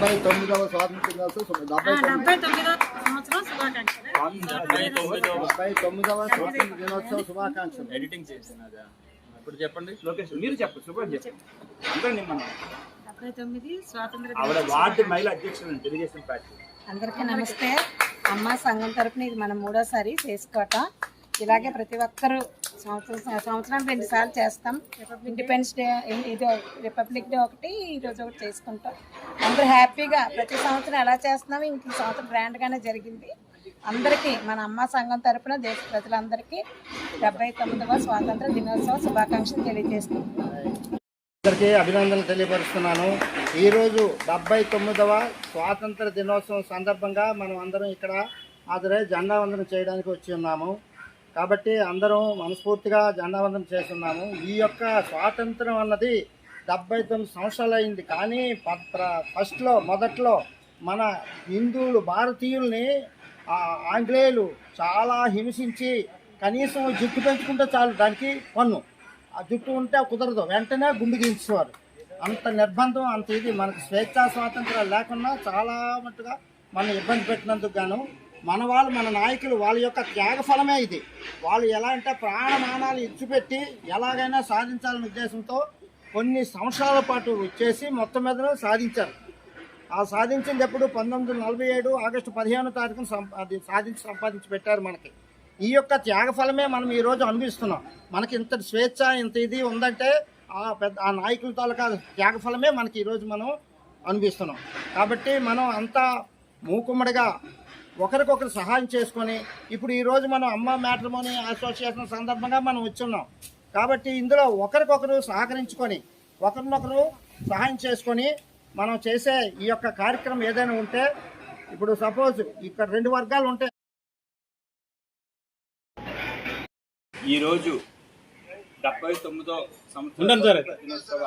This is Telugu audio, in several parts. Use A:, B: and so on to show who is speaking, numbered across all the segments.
A: డెబ్బై తొమ్మిదవ స్వాతంత్ర దినోత్సవం డెబ్బై తొమ్మిదవ స్వాతంత్ర దినోత్సవ. శుభాకాంక్షలు.
B: ఎడిటింగ్ చేసాను అదా. ఇప్పుడు చెప్పండి.
C: లోకేష్ మీరు చెప్పండి శుభ్రం చెప్పండి. అందరూ నిమ్మన్నా
D: డెబ్బై తొమ్మిది స్వాతంత్ర
C: ఆవిడ వార్డు మహిళా అధ్యక్షుడు తెలుగుదేశం పార్టీ.
E: అందరికీ నమస్తే. అమ్మ సంఘం తరపున ఇది మన మూడోసారి చేసుకోవటం ఇలాగే ప్రతి ఒక్కరూ సంవత్సరం సంవత్సరానికి రెండుసార్లు చేస్తాం. ఇండిపెండెన్స్ డే ఇది రిపబ్లిక్ డే ఒకటి ఈరోజు ఒకటి చేసుకుంటాం. అందరూ హ్యాపీగా ప్రతి సంవత్సరం ఎలా చేస్తున్నాం ఇంక సంవత్సరం గ్రాండ్గానే జరిగింది. అందరికీ మన అమ్మ సంఘం తరపున దేశ ప్రజలందరికీ డెబ్బై తొమ్మిదవ స్వాతంత్ర దినోత్సవ శుభాకాంక్షలు తెలియజేస్తున్నాం.
A: అందరికీ అభినందనలు తెలియపరుస్తున్నాను. ఈరోజు డెబ్బై తొమ్మిదవ స్వాతంత్ర దినోత్సవం సందర్భంగా మనం అందరం ఇక్కడ హాజరై జెండా వందనం చేయడానికి వచ్చి ఉన్నాము. కాబట్టి అందరం మనస్ఫూర్తిగా జెండావందనం చేస్తున్నాము. ఈ యొక్క స్వాతంత్రం అన్నది డెబ్బై తొమ్మిది సంవత్సరాలు అయింది. కానీ ప- ఫస్ట్లో మొదట్లో మన హిందువులు భారతీయుల్ని ఆంగ్లేయులు చాలా హింసించి కనీసం జుట్టు పెంచుకుంటే చాలు దానికి పన్ను. ఆ జుట్టు ఉంటే కుదరదు. వెంటనే గుండు గీయించేవారు. అంత నిర్బంధం అంత ఇది. మనకు స్వేచ్ఛా స్వాతంత్రాలు లేకుండా చాలా మట్టుగా మనం ఇబ్బంది పెట్టినందుకు గాను మన వాళ్ళు మన నాయకులు వాళ్ళ యొక్క త్యాగ ఫలమే ఇది. వాళ్ళు ఎలా అంటే ప్రాణమానాలు ఇచ్చిపెట్టి ఎలాగైనా సాధించాలనే ఉద్దేశంతో కొన్ని సంవత్సరాల పాటు వచ్చేసి మొత్తం మీద సాధించారు. ఆ సాధించింది ఎప్పుడు? పంతొమ్మిది వందల నలభై ఏడు ఆగస్టు పదిహేను తారీఖున అది సాధించి సంపాదించి పెట్టారు మనకి. ఈ యొక్క త్యాగ ఫలమే మనం ఈ రోజు అనుభవిస్తున్నాం. మనకి ఇంత స్వేచ్ఛ ఇంత ఇది ఉందంటే ఆ పెద్ద ఆ నాయకుల తాలూకా త్యాగ ఫలమే మనకి ఈరోజు మనం అనుభవిస్తున్నాం. కాబట్టి మనం అంతా మూకుమ్మడిగా ఒకరికొకరు సహాయం చేసుకొని ఇప్పుడు ఈరోజు మనం అమ్మ మ్యాట్రిమోని అసోసియేషన్ సందర్భంగా మనం వచ్చున్నాం. కాబట్టి ఇందులో ఒకరికొకరు సహకరించుకొని ఒకరినొకరు సహాయం చేసుకొని మనం చేసే ఈ యొక్క కార్యక్రమం ఏదైనా ఉంటే ఇప్పుడు సపోజ్ ఇక్కడ రెండు వర్గాలు ఉంటాయి
C: ఈరోజు డెబ్బై తొమ్మిదో
F: ఉండండి సార్.
C: సంవత్సరం దినోత్సవ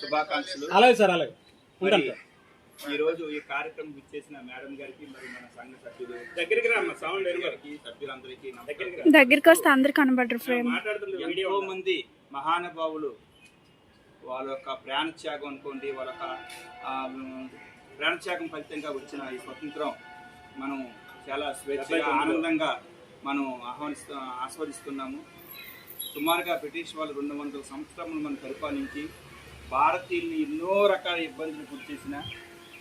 C: శుభాకాంక్షలు.
F: అలాగే సార్ అలాగే.
C: మరి
F: ఉంటాను సార్
C: ఈ రోజు ఈ కార్యక్రమం ఇచ్చేసిన మేడం గారికి మరి మన సంఘ సభ్యులు దగ్గరికి రా అమ్మ, సౌండ్ గారికి సభ్యులందరికీ దగ్గరికి రా.
G: దగ్గరికి వస్తే అందరు కనబడరు ఫ్రేమ్.
C: ఎంతో మంది మహానుభావులు వాళ్ళ యొక్క ప్రాణత్యాగం అనుకోండి వాళ్ళ యొక్క ప్రాణత్యాగం ఫలితంగా వచ్చిన ఈ స్వతంత్రం మనం చాలా స్వేచ్ఛగా ఆనందంగా మనం ఆహ్వానిస్తూ ఆస్వాదిస్తున్నాము. సుమారుగా బ్రిటిష్ వాళ్ళు రెండు వందల సంవత్సరములు మనం పరిపాలించి భారతీయుల్ని ఎన్నో రకాల ఇబ్బందులు గురి చేసిన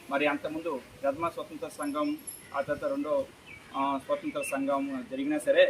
C: మరి అంతకుముందు ప్రథమ స్వతంత్ర సంఘం ఆ తర్వాత రెండో స్వతంత్ర సంఘం జరిగినా సరే